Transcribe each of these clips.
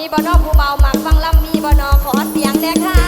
มีบ่นอผู้เมาหมักฟังลำมีบ่นอขอเสียงแน่ค่ะ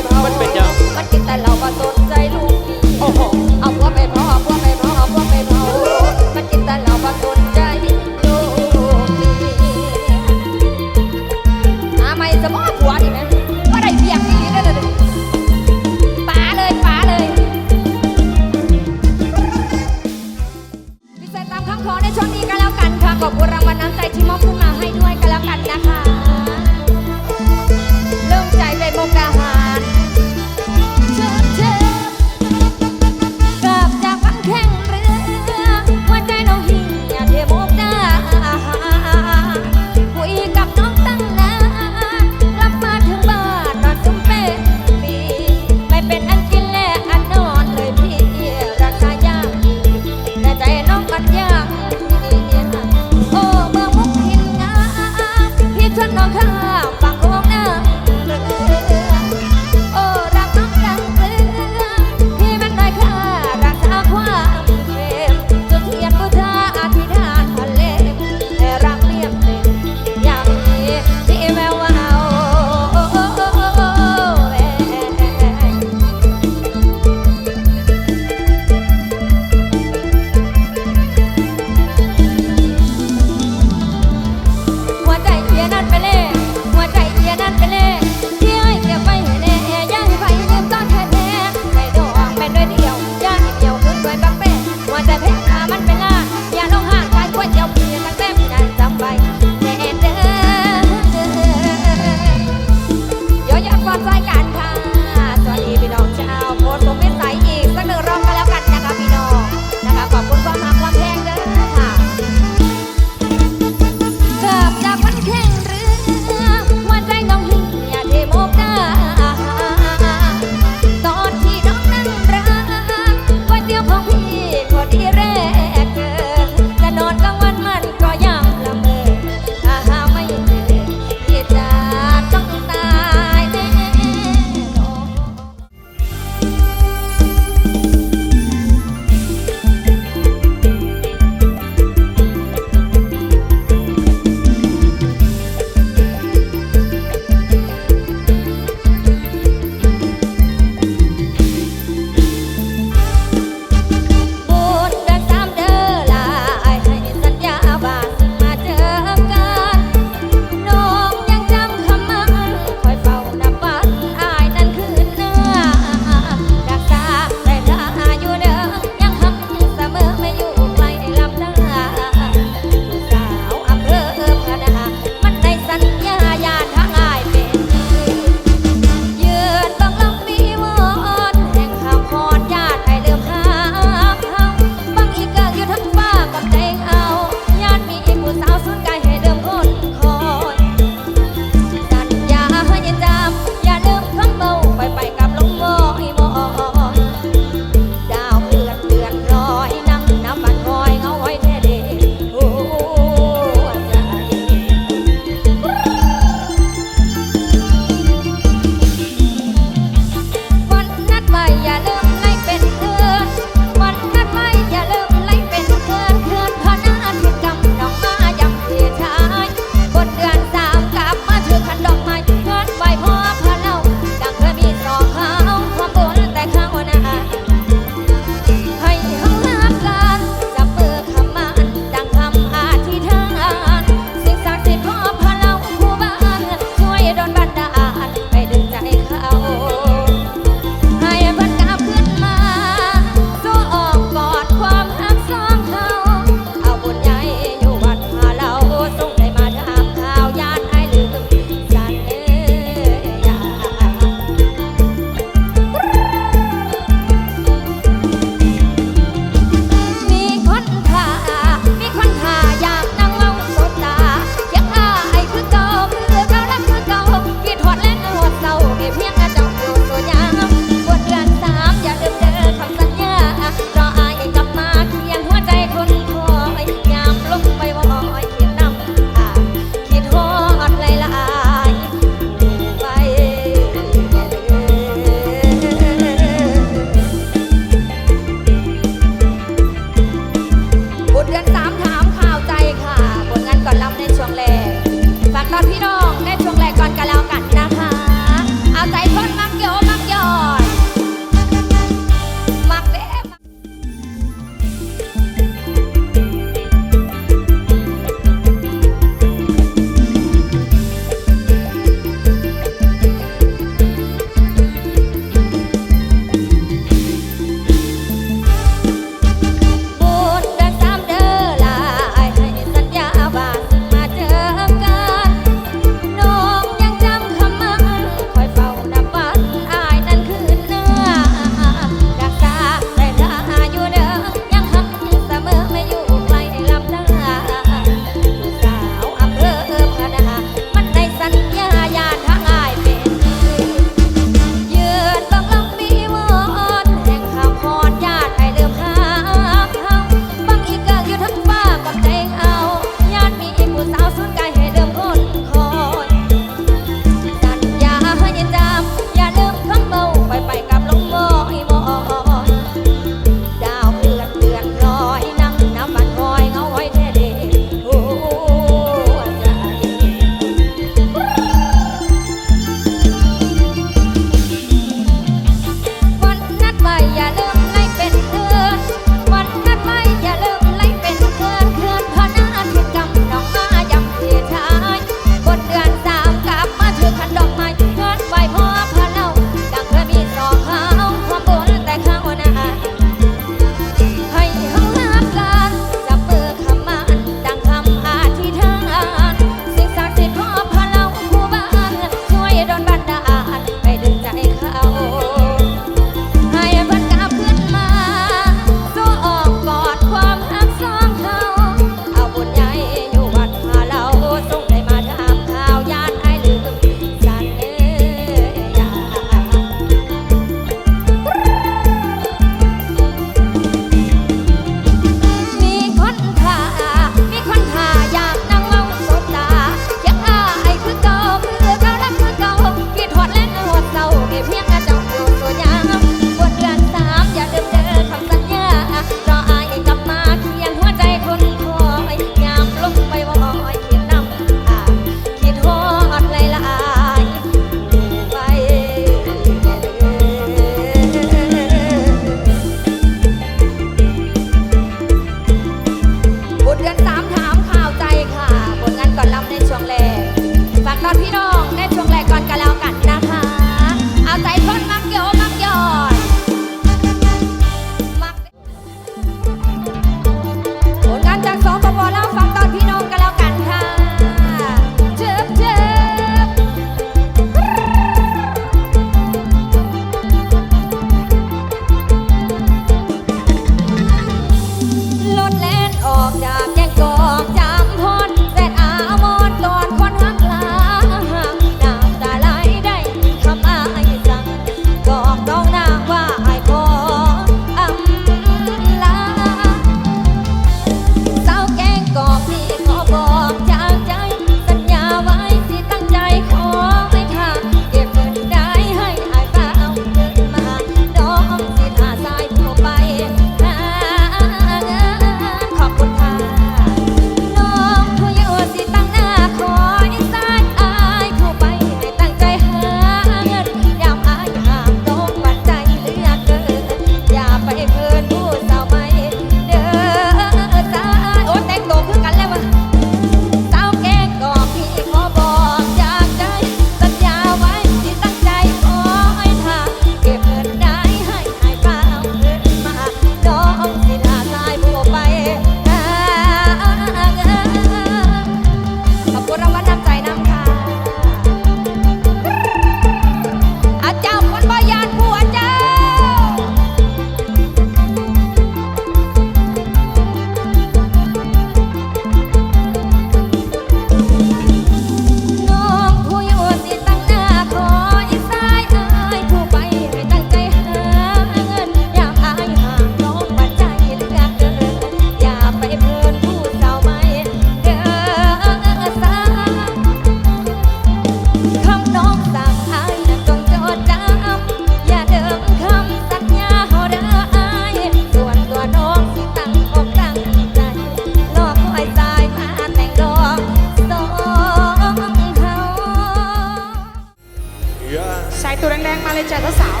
เลยจ้ะสาว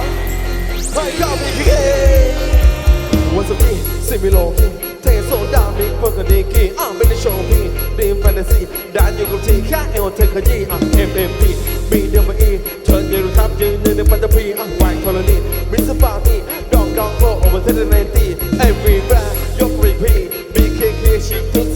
ไอ้ยอมมีพีเอวันสุดที่สิมิโลคีเทโซดามิกเพื่อนกันดีกีอะไม่ได้โชว์พี่ดีมแฟนตาซีดานอยู่กับทีแค่เอวเธอขยี้อะ M M P B W E เธอยืนคทับยืนยืนในปัตตภีอะวายธรณีมิสปาร์ตี้ดองดองโกโอเวอร์เทนเนตี้ M V แบรนด์ยกรีพี B K K ชิคทุก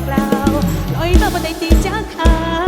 กเราลอยมาบนในตีจากอา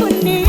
คนนี้